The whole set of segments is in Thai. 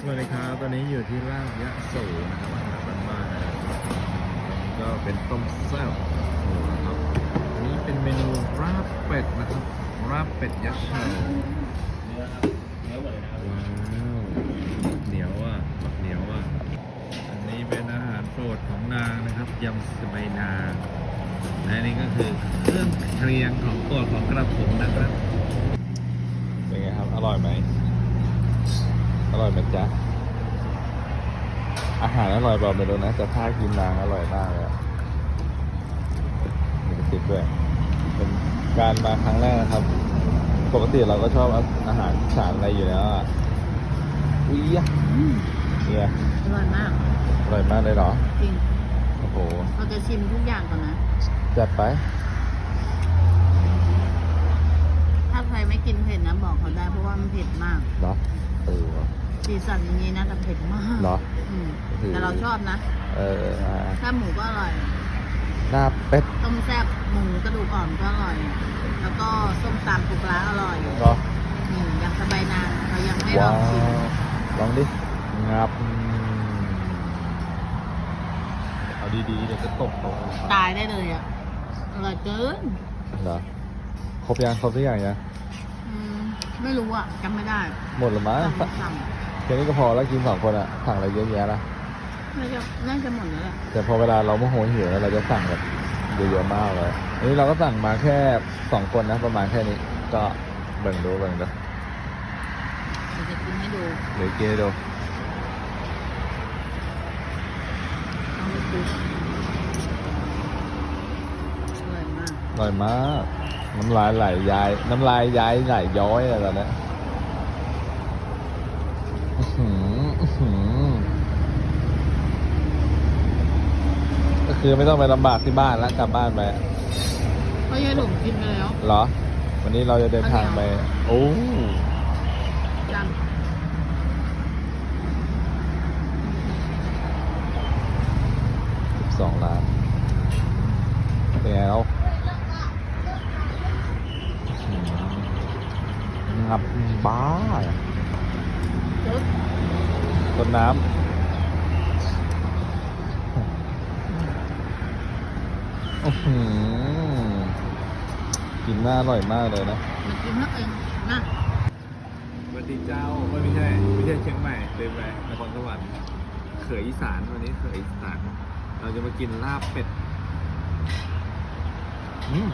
สวัสดีครับตอนนี้อยู่ที่ลาดยะโสนะครับอาหารบ้านๆนะครับก็เป็นต้มแซ่บโอ้โหนะครับอันนี้เป็นเมนูราบเป็ดนะครับราบเป็ดยักษ์เนื้อครับเนื้อหมดเลยนะครับว้าวเหนียวอะเหนียวอะอันนี้เป็นอาหารโปรดของนางนะครับยำสบายนางและนี่ก็คือเครื่องเคียงของโปรดของกระผมนะครับเป็นไงครับอร่อยไหม ร่อยไหมจ๊ะ อาหารอร่อยเปล่าไม่รู้นะแต่ท่ากินนางอร่อยมากเลยอะมีกระติบด้วย เป็นการมาครั้งแรกนะครับ ปกติเราก็ชอบอาหารอีสารอะไรอยู่แล้วอะอุ้ยยะเนี่ยอร่อยมาก อร่อยมากเลยเหรอ จริง โอ้โห เราจะชิมทุกอย่างก่อนนะ จัดไป ถ้าใครไม่กินเผ็ดนะบอกเขาได้เพราะว่ามันเผ็ดมากเหรอเออวะ สีสันอย่างนี้นะแต่เผ็ดมากเหรออืมอืมแต่เราชอบนะ เอออ่าถ้าหมูก็อร่อยหน้าเป็ดต้มแซ่บหมูกระดูกอ่อนก็อร่อย แล้วก็ส้มตำปูปลาอร่อยเหรออืมยำสบายนางเรายังไม่ลว้าองชิมวลองดิงับอืมเอาดีๆเดี๋ยวจะตกลงตายได้เลยอะอร่อยเกินเหรอครบยังครบทุกอย่างยังอืมไม่รู้อะจำไม่ได้ หมดหรือมั้งสั่งสั่งแค่นี้ก็พอแล้วกินสองคนอะสั่งอะไรเยอะแยะละน่าจะน่าจะหมดแล้วแหละแต่พอเวลาเราโมโหหิวแล้วเราจะสั่งแบบเยอะๆมากเลยอันนี้เราก็สั่งมาแค่สองคนนะประมาณแค่นี้ ก็เบิ่งดูเบิ่งดูเดี๋ยวจะกินให้ดูหรือเกดูลองดูอร่อยมากอร่อยมาก น้ำลายไหลยาย น้ำลายยายไหลย้อยอะไรตอนเนี้ยอื้อหืออื้อหือ ก็คือไม่ต้องไปลำบากที่บ้านแล้วกลับบ้านไปเพราะยายหลงกินไปแล้ว เหรอ วันนี้เราจะเดินทางไป โอ้จังสิบสองล้านเป็นไงแล้วงับบ้าปึ๊บ ต้นน้ำอื้อหือกินน่าอร่อยมากเลยนะมากินเท่าเองนะสวัสดีเจ้าไม่ใช่ไม่ใช่เชียงใหม่ลืมไปนครสวรรค์เขยอีสานวันนี้เขยอีสาน เราจะมากินลาบเป็ดอืม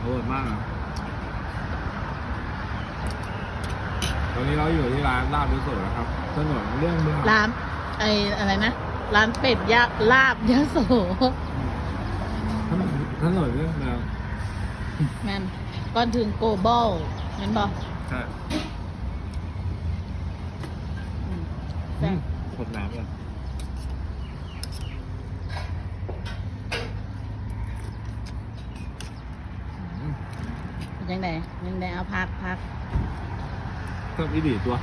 อร่อยมากอะ ตอนนี้เราอยู่ที่ร้านลาบดุโสนะครับถนนเรื่องเมืองร้านไออะไรนะ ร้านเป็ดยะลาบยะโสถนนถนนเรื่องเมืองแมนก่อนถึงโกบอลเห็นบอกใช่แซ่บขดน้ำเลยอืมยังไงยังไงเอาพักพัก เพิ่มอีดีตัว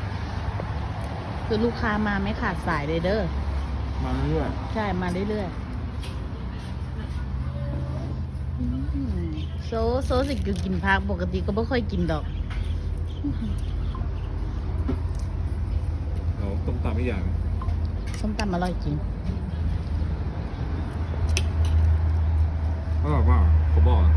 คือลูกค้ามาไม่ขาดสายเลยเด้อ มาเรื่อยใช่ มาเรื่อยๆอืมโซโซสิคือกินพักปกติก็ไม่ค่อยกินดอก ๆเราต้มตำอีกอย่าง ส้มตำอร่อยจริง อร่อยมากเขาบอกอะ